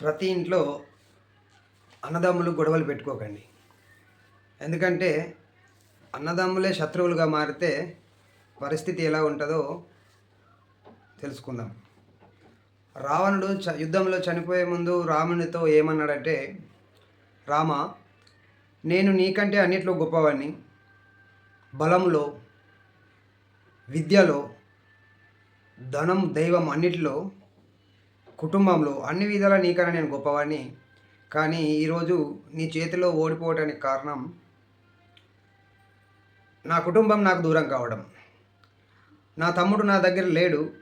ప్రతి ఇంట్లో అన్నదమ్ములు గొడవలు పెట్టుకోకండి. ఎందుకంటే అన్నదమ్ములే శత్రువులుగా మారితే పరిస్థితి ఎలా ఉంటుందో తెలుసుకుందాం. రావణుడు చ యుద్ధంలో చనిపోయే ముందు రామునితో ఏమన్నాడంటే రామ నేను నీకంటే అన్నిట్లో గొప్పవాడిని బలంలో విద్యలో ధనం దైవం అన్నిటిలో కుటుంబంలో అన్ని విధాల నీకన్నా నేను గొప్పవాడిని. కానీ ఈరోజు నీ చేతిలో ఓడిపోవడానికి కారణం నా కుటుంబం నాకు దూరం కావడం. నా తమ్ముడు నా దగ్గర లేడు.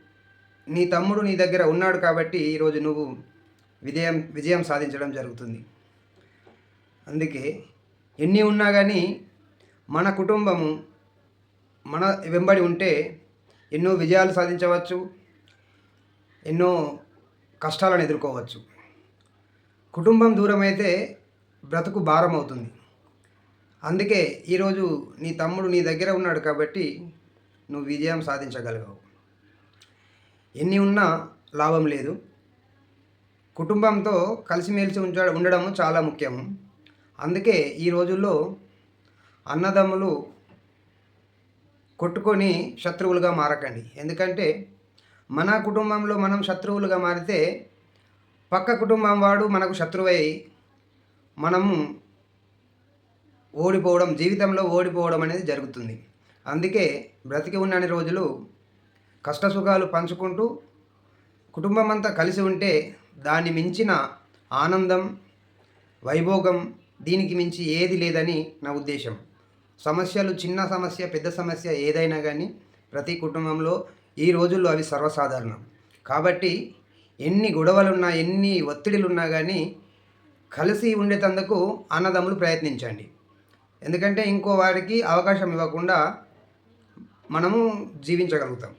నీ తమ్ముడు నీ దగ్గర ఉన్నాడు కాబట్టి ఈరోజు నువ్వు విజయం విజయం సాధించడం జరుగుతుంది. అందుకే ఎన్ని ఉన్నా కానీ మన కుటుంబము మన వెంబడి ఉంటే ఎన్నో విజయాలు సాధించవచ్చు. ఎన్నో కష్టాలను ఎదుర్కోవచ్చు. కుటుంబం దూరం అయితే బ్రతుకు భారం అవుతుంది అందుకే ఈరోజు నీ తమ్ముడు నీ దగ్గర ఉన్నాడు కాబట్టి నువ్వు విజయం సాధించగలగావు. ఎన్ని ఉన్నా లాభం లేదు. కుటుంబంతో కలిసిమెలిసి ఉంచ ఉండడము చాలా ముఖ్యం. అందుకే ఈ రోజుల్లో అన్నదమ్ములు కొట్టుకొని శత్రువులుగా మారకండి. ఎందుకంటే మన కుటుంబంలో మనం శత్రువులుగా మారితే పక్క కుటుంబం వాడు మనకు శత్రువై మనము ఓడిపోవడం జీవితంలో ఓడిపోవడం అనేది జరుగుతుంది. అందుకే బ్రతికి ఉన్నన్ని రోజులు కష్టసుఖాలు పంచుకుంటూ కుటుంబం అంతా కలిసి ఉంటే దాన్ని మించిన ఆనందం వైభోగం దీనికి మించి ఏది లేదని నా ఉద్దేశం. సమస్యలు చిన్న సమస్య పెద్ద సమస్య ఏదైనా కానీ ప్రతి కుటుంబంలో ఈ రోజుల్లో అవి సర్వసాధారణం. కాబట్టి ఎన్ని గొడవలున్నా ఎన్ని ఒత్తిడిలున్నా కానీ కలిసి ఉండేటందుకు అన్నదమ్ములు ప్రయత్నించండి. ఎందుకంటే ఇంకో వారికి అవకాశం ఇవ్వకుండా మనము జీవించగలుగుతాం.